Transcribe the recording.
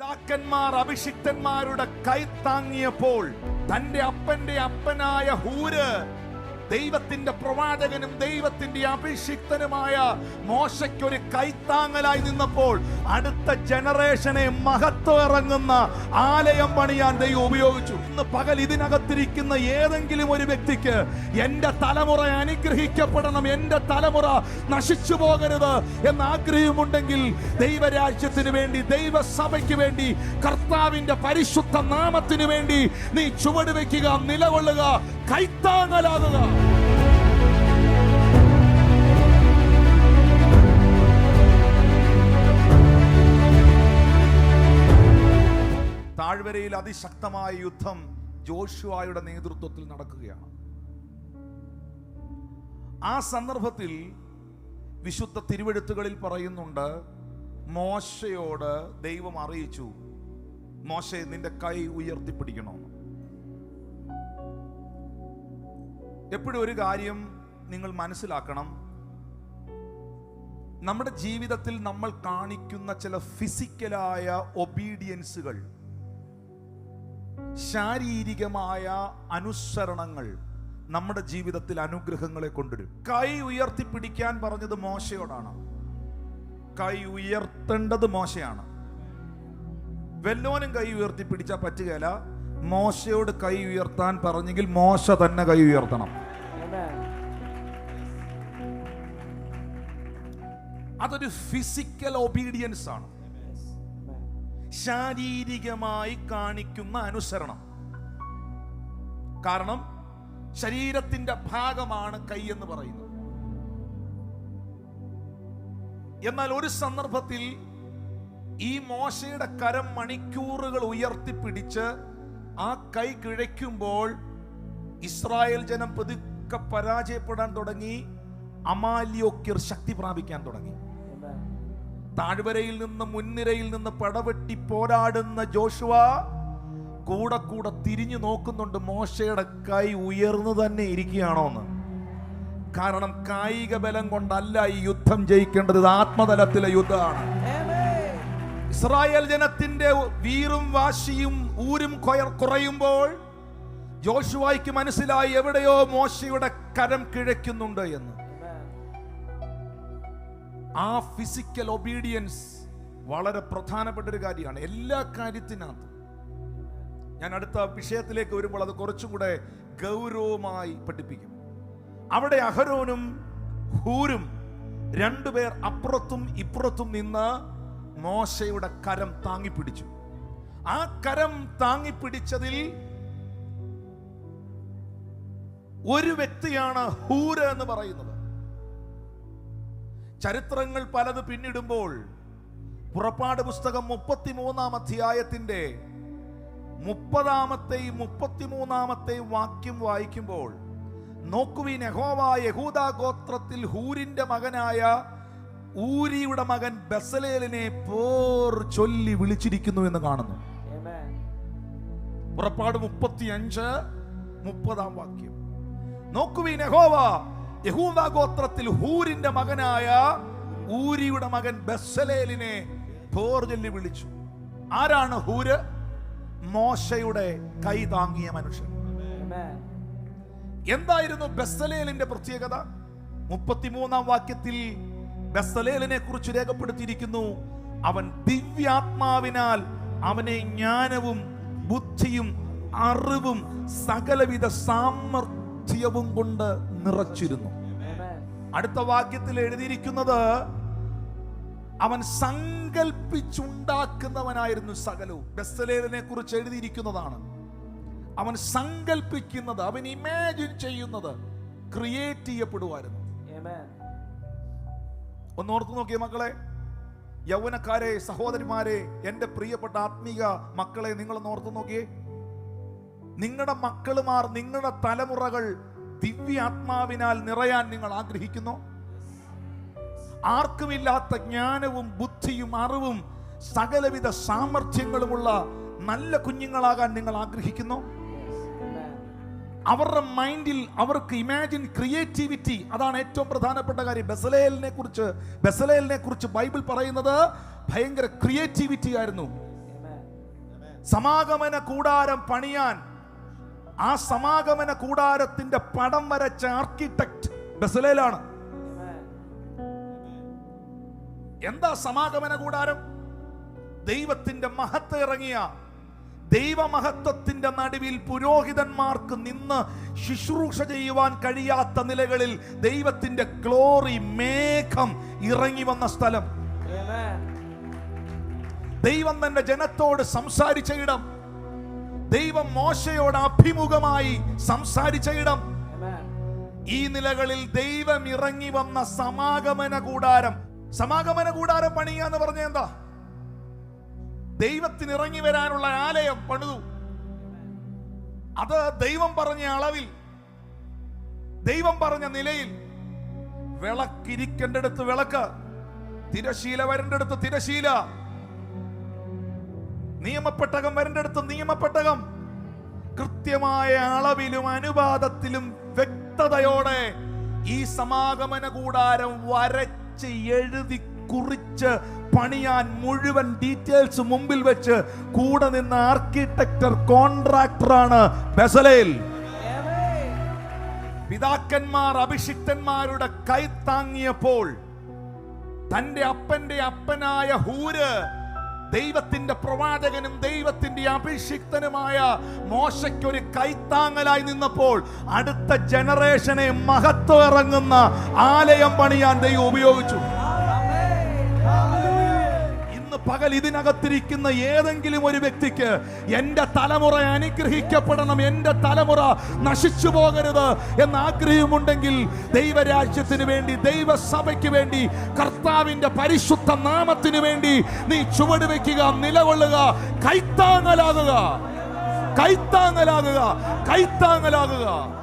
പിതാക്കന്മാർ അഭിഷിക്തന്മാരുടെ കൈ താങ്ങിയപ്പോൾ തന്റെ അപ്പന്റെ അപ്പനായ ഹൂര് ദൈവത്തിന്റെ പ്രവാചകനും ദൈവത്തിന്റെ അഭിഷിക്തനുമായ മോശയ്ക്കൊരു കൈത്താങ്ങലായി നിന്നപ്പോൾ അടുത്ത ജനറേഷനെ മഹത്വം ഇറങ്ങുന്ന ആലയം പണിയാൻ ദൈവം ഉപയോഗിച്ചു. ഇന്ന് പകൽ ഇതിനകത്തിരിക്കുന്ന ഏതെങ്കിലും ഒരു വ്യക്തിക്ക് എന്റെ തലമുറ അനുഗ്രഹിക്കപ്പെടണം എന്റെ തലമുറ നശിച്ചു പോകരുത് എന്ന ആഗ്രഹമുണ്ടെങ്കിൽ ദൈവരാജ്യത്തിന് വേണ്ടി ദൈവസഭയ്ക്ക് വേണ്ടി കർത്താവിന്റെ പരിശുദ്ധ നാമത്തിന് വേണ്ടി നീ ചുവട് വെക്കുക നിലകൊള്ളുക കൈത്താങ്ങലാകുക. അതിശക്തമായ യുദ്ധം ജോഷുവായുടെ നേതൃത്വത്തിൽ നടക്കുകയാണ്. ആ സന്ദർഭത്തിൽ വിശുദ്ധ തിരുവെഴുത്തുകളിൽ പറയുന്നുണ്ട് മോശയോട് ദൈവം അറിയിച്ചു മോശ നിന്റെ കൈ ഉയർത്തിപ്പിടിക്കണമെന്ന് എപ്പോഴും ഒരു കാര്യം നിങ്ങൾ മനസ്സിലാക്കണം. നമ്മുടെ ജീവിതത്തിൽ നമ്മൾ കാണിക്കുന്ന ചില ഫിസിക്കലായ ഒബീഡിയൻസുകൾ ശാരീരികമായ അനുസരണങ്ങൾ നമ്മുടെ ജീവിതത്തിൽ അനുഗ്രഹങ്ങളെ കൊണ്ടുവരും. കൈ ഉയർത്തിപ്പിടിക്കാൻ പറഞ്ഞത് മോശയോടാണ്. കൈ ഉയർത്തേണ്ടത് മോശയാണ്. വെല്ലോനും കൈ ഉയർത്തിപ്പിടിച്ചാൽ പറ്റുകയില്ല മോശയോട് കൈ ഉയർത്താൻ പറഞ്ഞെങ്കിൽ മോശ തന്നെ കൈ ഉയർത്തണം. അതൊരു ഫിസിക്കൽ ഒബീഡിയൻസ് ആണ്. ശാരീരികമായി കാണിക്കുന്ന അനുസരണം കാരണം ശരീരത്തിന്റെ ഭാഗമാണ് കൈ എന്ന് പറയുന്നത് എന്നാൽ ഒരു സന്ദർഭത്തിൽ ഈ മോശയുടെ കരം മണിക്കൂറുകൾ ഉയർത്തിപ്പിടിച്ച് ആ കൈ കിഴയ്ക്കുമ്പോൾ ഇസ്രായേൽ ജനം പതുക്കെ പരാജയപ്പെടാൻ തുടങ്ങി അമാലിയോക്കിർ ശക്തി പ്രാപിക്കാൻ തുടങ്ങി. താഴ്വരയിൽ നിന്ന് മുൻനിരയിൽ നിന്ന് പടവെട്ടി പോരാടുന്ന ജോഷുവ കൂടെ കൂടെ തിരിഞ്ഞു നോക്കുന്നുണ്ട് മോശയുടെ കൈ ഉയർന്നു തന്നെ ഇരിക്കുകയാണോന്ന് കാരണം കായിക ബലം കൊണ്ടല്ല ഈ യുദ്ധം ജയിക്കേണ്ടത് ആത്മതലത്തിലെ യുദ്ധമാണ്. ഇസ്രായേൽ ജനത്തിന്റെ വീറും വാശിയും ഊരും കുറയുമ്പോൾ ജോഷുവായിക്ക് മനസ്സിലായി എവിടെയോ മോശയുടെ കരം കിഴയ്ക്കുന്നുണ്ട് എന്ന്. ആ ഫിസിക്കൽ ഒബീഡിയൻസ് വളരെ പ്രധാനപ്പെട്ട ഒരു കാര്യമാണ്. എല്ലാ കാര്യത്തിനകത്തും. ഞാൻ അടുത്ത വിഷയത്തിലേക്ക് വരുമ്പോൾ അത് കുറച്ചുകൂടെ ഗൗരവമായി പഠിപ്പിക്കും. അവിടെ അഹരോനും ഹൂരും രണ്ടുപേർ അപ്പുറത്തും ഇപ്പുറത്തും നിന്ന് മോശയുടെ കരം താങ്ങിപ്പിടിച്ചു. ആ കരം താങ്ങിപ്പിടിച്ചതിൽ ഒരു വ്യക്തിയാണ് ഹൂര് എന്ന് പറയുന്നത്. ചരിത്രങ്ങൾ പലത് പിന്നിടുമ്പോൾ പുറപ്പാട് പുസ്തകം മുപ്പത്തിമൂന്നാം അധ്യായത്തിന്റെ മുപ്പതാമത്തെയും മുപ്പത്തിമൂന്നാമത്തെയും വാക്യം വായിക്കുമ്പോൾ നോക്കുവിൻ യഹോവ യഹൂദ ഗോത്രത്തിൽ ഹൂരിന്റെ മകനായ ഊരിയുടെ മകൻ ബസലേലിനെ പോർ ചൊല്ലി വിളിച്ചിരിക്കുന്നു എന്ന് കാണുന്നു. പുറപ്പാട് മുപ്പത്തിയഞ്ച് മുപ്പതാം വാക്യം നോക്കുവിൻ യഹോവ യഹൂദ ഗോത്രത്തിൽ ഹൂരിന്റെ മകനായ ഊരിയുടെ മകൻ ബസ്സലേലിനെ പോർ ചൊല്ലി വിളിച്ചു. ആരാണ് ഹൂര്? മോശയുടെ കൈ താങ്ങിയ മനുഷ്യൻ. എന്തായിരുന്നു ബസ്സലേലിന്റെ പ്രത്യേകത? മുപ്പത്തിമൂന്നാം വാക്യത്തിൽ ബസ്സലേലിനെ കുറിച്ച് രേഖപ്പെടുത്തിയിരിക്കുന്നു അവൻ ദിവ്യാത്മാവിനാൽ അവനെ ജ്ഞാനവും ബുദ്ധിയും അറിവും സകലവിധ സാമർഥ്യവും കൊണ്ട് നിറച്ചിരുന്നു. അടുത്ത വാക്യത്തിൽ എഴുതിയിരിക്കുന്നത് അവൻ സങ്കൽപ്പിച്ചുണ്ടാക്കുന്നവനായിരുന്നു സകലവും. ബസ്സലേലിനെ കുറിച്ച് എഴുതിയിരിക്കുന്നതാണ്. അവൻ സങ്കൽപ്പിക്കുന്നത് അവൻ ഇമാജിൻ ചെയ്യുന്നത് ക്രിയേറ്റ് ചെയ്യപ്പെടുമായിരുന്നു ഒന്നോർത്ത് നോക്കിയേ മക്കളെ. യൗവനക്കാരെ സഹോദരിമാരെ എന്റെ പ്രിയപ്പെട്ട ആത്മീക മക്കളെ നിങ്ങളൊന്ന് ഓർത്തു നോക്കിയേ. നിങ്ങളുടെ മക്കളുമാർ നിങ്ങളുടെ തലമുറകൾ ദിവ്യാത്മാവിനാൽ നിറയാൻ നിങ്ങൾ ആഗ്രഹിക്കുന്നു ആർക്കുമില്ലാത്ത ജ്ഞാനവും ബുദ്ധിയും അറിവും സകലവിധ സാമർഥ്യങ്ങളുമുള്ള നല്ല കുഞ്ഞുങ്ങളാകാൻ നിങ്ങൾ ആഗ്രഹിക്കുന്നു. അവരുടെ മൈൻഡിൽ അവർക്ക് ഇമാജിൻ ക്രിയേറ്റിവിറ്റി അതാണ് ഏറ്റവും പ്രധാനപ്പെട്ട കാര്യം ബസലേലിനെ കുറിച്ച് ബസലേലിനെ കുറിച്ച് ബൈബിൾ പറയുന്നത് ഭയങ്കര ക്രിയേറ്റിവിറ്റി ആയിരുന്നു. സമാഗമന കൂടാരം പണിയാൻ ആ സമാഗമന കൂടാരത്തിന്റെ പടം വരച്ച ആർക്കിടെക്ട് ബസലയിലാണ് എന്താ സമാഗമന കൂടാരം? ദൈവത്തിന്റെ മഹത്വ ഇറങ്ങിയ ദൈവമഹത്വത്തിന്റെ നടുവിൽ പുരോഹിതന്മാർക്ക് നിന്ന് ശുശ്രൂഷ ചെയ്യുവാൻ കഴിയാത്ത നിലകളിൽ ദൈവത്തിന്റെ ഗ്ലോറി മേഘം ഇറങ്ങി വന്ന സ്ഥലം. ദൈവം തന്റെ ജനത്തോട് സംസാരിച്ച ഇടം. ദൈവം മോശയോട് അഭിമുഖമായി സംസാരിച്ച ഇടം. ഈ നിലകളിൽ ദൈവം ഇറങ്ങി വന്ന സമാഗമന കൂടാരം. സമാഗമന കൂടാരം പണിയുക എന്ന് പറഞ്ഞ എന്താ? ദൈവത്തിന് ഇറങ്ങി വരാനുള്ള ആലയം പണിതു. അത് ദൈവം പറഞ്ഞ അളവിൽ ദൈവം പറഞ്ഞ നിലയിൽ വിളക്കിരിക്കേണ്ടടുത്ത് വിളക്ക് തിരശീല വരേണ്ടടുത്ത് തിരശീല. നിയമപ്പെട്ടകം വരേണ്ടടുത്ത് നിയമപ്പെട്ടകം കൃത്യമായ അളവിലും അനുപാതത്തിലും വ്യക്തതയോടെ ഈ സമാഗമന കൂടാരം വരച്ച് എഴുതി കുറിച്ച് പണിയാൻ മുഴുവൻ ഡീറ്റെയിൽസ് മുമ്പിൽ വെച്ച് കൂടെ നിന്ന ആർക്കിടെക്ചർ കോൺട്രാക്ടറാണ് Amen. പിതാക്കന്മാർ അഭിഷിക്തന്മാരുടെ കൈ താങ്ങിയപ്പോൾ തന്റെ അപ്പന്റെ അപ്പനായ ഹൂര് ദൈവത്തിന്റെ പ്രവാചകനും ദൈവത്തിന്റെ അഭിഷിക്തനുമായ മോശയ്ക്കൊരു കൈത്താങ്ങലായി നിന്നപ്പോൾ അടുത്ത ജനറേഷനെ മഹത്വം ഇറങ്ങുന്ന ആലയം പണിയാൻ ദൈവം ഉപയോഗിച്ചു. പകൽ ഇതിനകത്തിരിക്കുന്ന ഏതെങ്കിലും ഒരു വ്യക്തിക്ക് എന്റെ തലമുറ അനുഗ്രഹിക്കപ്പെടണം എന്റെ തലമുറ നശിച്ചു പോകരുത് എന്ന ആഗ്രഹമുണ്ടെങ്കിൽ ദൈവരാജ്യത്തിന് വേണ്ടി ദൈവസഭയ്ക്ക് വേണ്ടി കർത്താവിന്റെ പരിശുദ്ധ നാമത്തിന് വേണ്ടി നീ ചുവട് വയ്ക്കുക നിലകൊള്ളുക കൈത്താങ്ങലാകുക. കൈത്താങ്ങലാകുക കൈത്താങ്ങലാകുക.